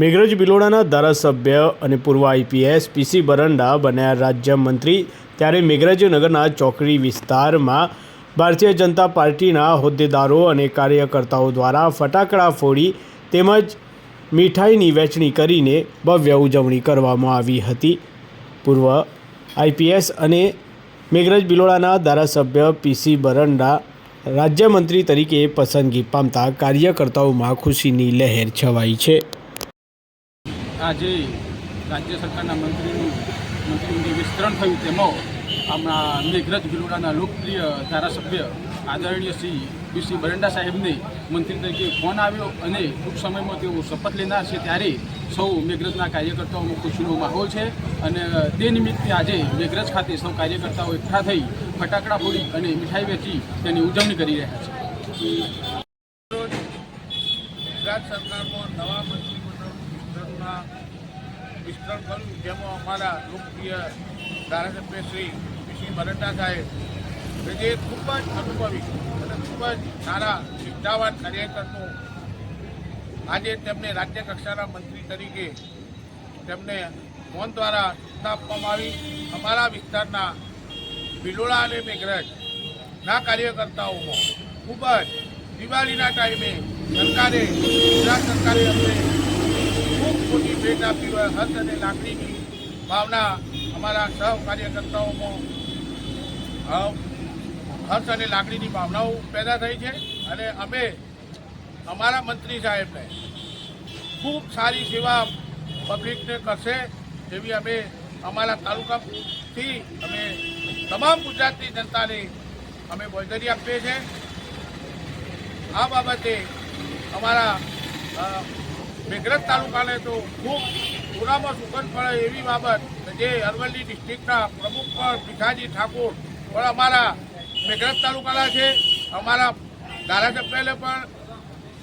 મેઘરજ બિલોડાના ધારાસભ્ય અને પૂર્વ આઈપીએસ પીસી બરંડા બન્યા રાજ્યમંત્રી. ત્યારે મેઘરજ નગરના ચોકડી વિસ્તારમાં ભારતીય જનતા પાર્ટીના હોદ્દેદારો અને કાર્યકર્તાઓ દ્વારા ફટાકડા ફોડી તેમજ મીઠાઈની વહેંચણી કરીને ભવ્ય ઉજવણી કરવામાં આવી હતી. પૂર્વ આઈપીએસ અને મેઘરજ બિલોડાના ધારાસભ્ય પીસી બરંડા રાજ્યમંત્રી તરીકે પસંદગી પામતા કાર્યકર્તાઓમાં ખુશીની લહેર છવાઈ છે. આજે રાજ્ય સરકારના મંત્રીનું મંત્રીનું વિસ્તરણ થયું તેમાં આપણા મેઘરજ ગિલોડાના લોકપ્રિય ધારાસભ્ય આદરણીય શ્રી પીસી બરંડા સાહેબને મંત્રી તરીકે ફોન આવ્યો અને ટૂંક સમયમાં તેઓ શપથ લેનાર છે ત્યારે સૌ મેઘરજના કાર્યકર્તાઓમાં ખુશીનો માહોલ છે અને તે નિમિત્તે આજે મેઘરજ ખાતે સૌ કાર્યકર્તાઓ એકઠા થઈ ફટાકડા ફોડી અને મીઠાઈ વેચી તેની ઉજવણી કરી રહ્યા છે. ગુજરાત સરકારમાં નવા વિસ્તરણના વિસ્તરણ કર્યું, જેમાં અમારા લોકપ્રિય ધારાસભ્ય શ્રી પીસી મરંડા સાહેબ જે ખૂબ જ અનુભવી અને ખૂબ જ સારા નિષ્ઠાવાન કાર્યકરનું આજે તેમને રાજ્ય કક્ષાના મંત્રી તરીકે તેમને ફોન દ્વારા સત્તા આપવામાં આવી. અમારા વિસ્તારના ભિલોડા અને મેઘરજ ના કાર્યકર્તાઓમાં ખૂબ જ દિવાળીના ટાઈમે સરકારે ગુજરાત સરકારે અમને આપી હોય હર્ષ અને લાગણીની ભાવના અમારા સૌ કાર્યકર્તાઓમાં હર્ષ અને લાગણીની ભાવનાઓ પેદા થઈ છે અને અમે અમારા મંત્રી સાહેબને ખૂબ સારી સેવા પબ્લિકને કરશે તેવી અમે અમારા તાલુકાથી અમે તમામ ગુજરાતની જનતાને અમે બોયદરી આપીએ છીએ. આ બાબતે અમારા મેઘરજ તાલુકાને તો ખૂબ પૂરામાં સુગંધ પડે એવી બાબત જે અરવલ્લી ડિસ્ટ્રિક્ટના પ્રમુખ પણ ભીખાજી ઠાકોર. પણ અમારા મેઘરજ તાલુકાના છે, અમારા ધારાસભ્યને પણ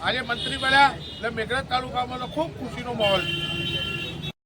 આજે મંત્રી બન્યા. એટલે મેઘરજ તાલુકામાં તો ખૂબ ખુશીનો માહોલ છે.